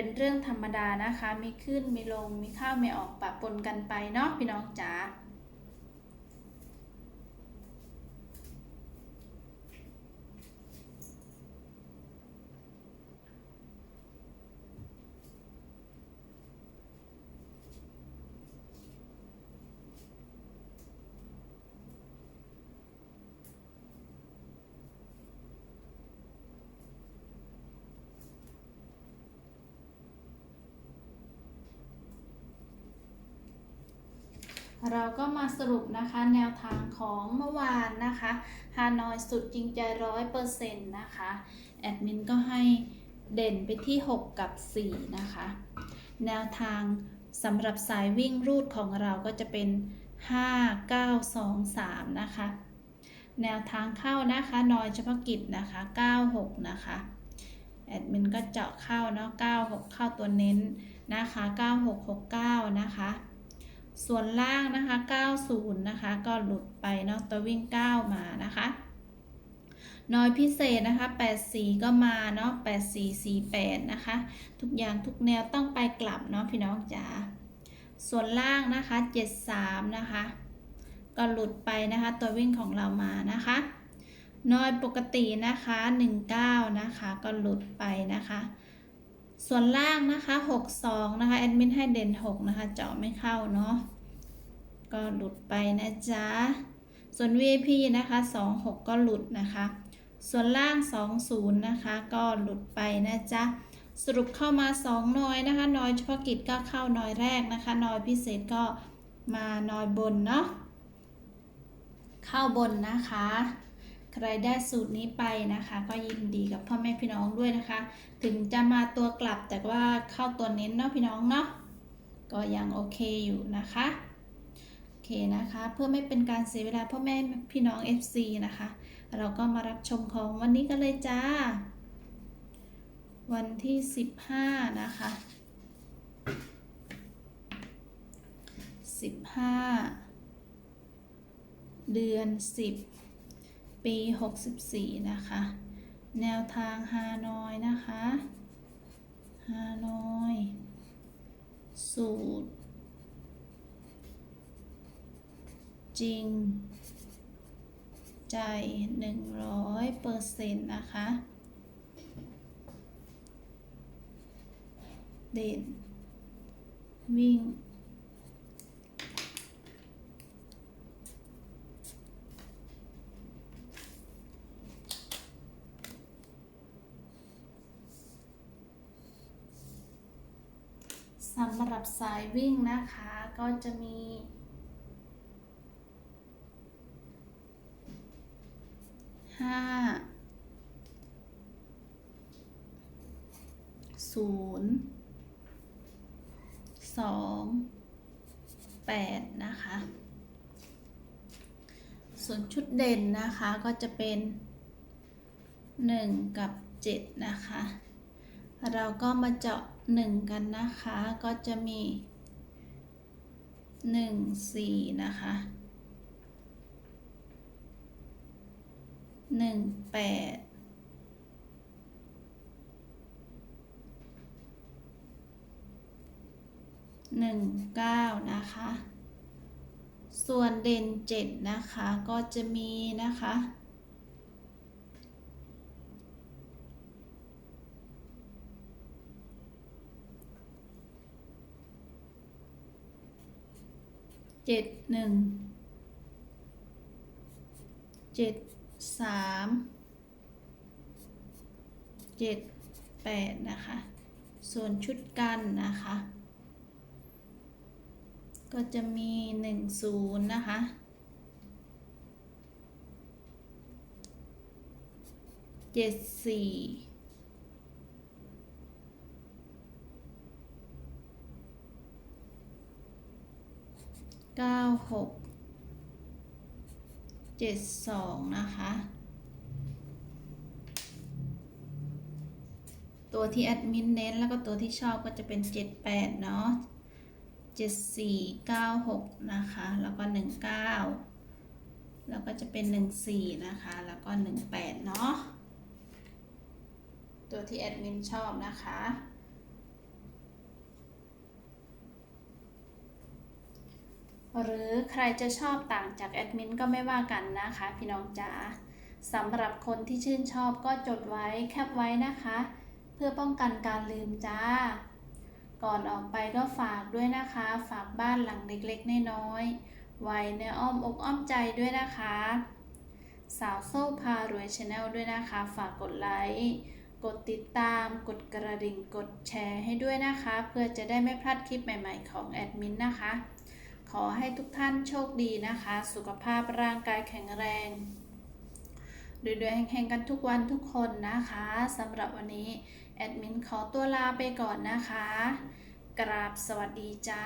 เป็นเรื่องธรรมดานะคะ มีขึ้น มีลง มีเข้ามีออกปะปนกันไปเนาะพี่น้องจ๋า เราก็มาสรุปนะคะแนวทางของเมื่อวานนะคะฮานอยสุดจริงใจร้อยเปอร์เซ็นต์นะคะ แอดมินก็ให้เด่นไปที่ 6 กับ 4 นะคะ แนวทางสำหรับสายวิ่งรูดของเราก็จะเป็น 5 9 2 3 นะคะ แนวทางเข้านะคะนอยเฉพาะกิจนะคะ 96 นะคะ แอดมินก็เจาะเข้าเนาะ96 เข้าตัวเน้นนะคะ 9669 นะคะ ส่วนล่างนะคะ 90 นะคะ ก็หลุดไปเนาะตัววิ่ง 9 มานะคะ น้อยพิเศษนะคะ 84 ก็มาเนาะ 8448 นะคะ ทุกอย่างทุกแนวต้องไปกลับเนาะพี่น้องจ๋า ส่วนล่างนะคะ 73 นะคะ ก็หลุดไปนะคะ ตัววิ่งของเรามานะคะ น้อยปกตินะคะ 19 นะคะ ก็หลุดไปนะคะ ส่วนล่างนะคะ 62 นะคะแอดมินให้เด่น 6 นะคะ เจาะไม่เข้าเนาะก็หลุดไปนะจ๊ะ ส่วน VIP นะคะ 26 ก็หลุดนะคะ ส่วนล่าง 20 นะคะ ก็หลุดไปนะจ๊ะ สรุปเข้ามา 2 น้อยนะคะ น้อยเฉพาะกิจก็เข้าน้อยแรกนะคะ น้อยพิเศษก็มาน้อยบนเนาะ เข้าบนนะคะ ใครได้สูตรนี้ไปนะคะ ก็ยินดีกับพ่อแม่พี่น้องด้วยนะคะ ถึงจะมาตัวกลับแต่ว่าเข้าตัวเน้นเนาะพี่น้องเนาะก็ยังโอเคอยู่นะคะโอเคนะคะ เพื่อไม่เป็นการเสียเวลาพ่อแม่พี่น้อง FC นะคะ เราก็มารับชมของวันนี้กันเลยจ้า วันที่ 15 นะคะ 15 เดือน 10 ปี 64 นะคะ แนวทางฮานอยนะคะฮานอย สูตร จริง ใจ 100เปอร์เซ็นต์นะคะ เด่น วิ่ง สำหรับสายวิ่งนะคะก็จะมี ห้าศูนย์สองแปดนะคะ ส่วนชุดเด่นนะคะก็จะเป็นหนึ่งกับเจ็ดนะคะ เราก็มาเจาะหนึ่งกันนะคะ ก็จะมีหนึ่งสี่นะคะหนึ่งแปดหนึ่งเก้านะคะ ส่วนเด่นเจ็ดนะคะก็จะมีนะคะ เจ็ดหนึ่งเจ็ดสามเจ็ดแปดนะคะ ส่วนชุดกันนะคะ ก็จะมีหนึ่งศูนย์นะคะเจ็ดสี่ เก้าหกเจ็ดสองนะคะ ตัวที่แอดมินเน้นแล้วก็ตัวที่ชอบก็จะเป็นเจ็ดแปดเนาะเจ็ดสี่เก้าหกนะคะ แล้วก็หนึ่งเก้าแล้วก็จะเป็นหนึ่งสี่นะคะ แล้วก็หนึ่งแปดเนาะตัวที่แอดมินชอบนะคะ หรือใครจะชอบต่างจากแอดมินก็ไม่ว่ากันนะคะ พี่น้องจ๋าสำหรับคนที่ชื่นชอบก็จดไว้แคปไว้นะคะ เพื่อป้องกันการลืมจ้า ก่อนออกไปก็ฝากด้วยนะคะ ฝากบ้านหลังเล็กๆน้อยๆไว้ในอ้อมอกอ้อมใจด้วยนะคะ สาวโซ่พารวยชาแนลด้วยนะคะ ฝากกดไลค์กดติดตาม กดกระดิ่ง กดแชร์ให้ด้วยนะคะ เพื่อจะได้ไม่พลาดคลิปใหม่ ๆ ของแอดมินนะคะ ขอให้ทุกท่านโชคดีนะคะ สุขภาพร่างกายแข็งแรงรวยๆแห่งๆกันทุกวันทุกคนนะคะสำหรับวันนี้แอดมินขอตัวลาไปก่อนนะคะ กราบสวัสดีจ้า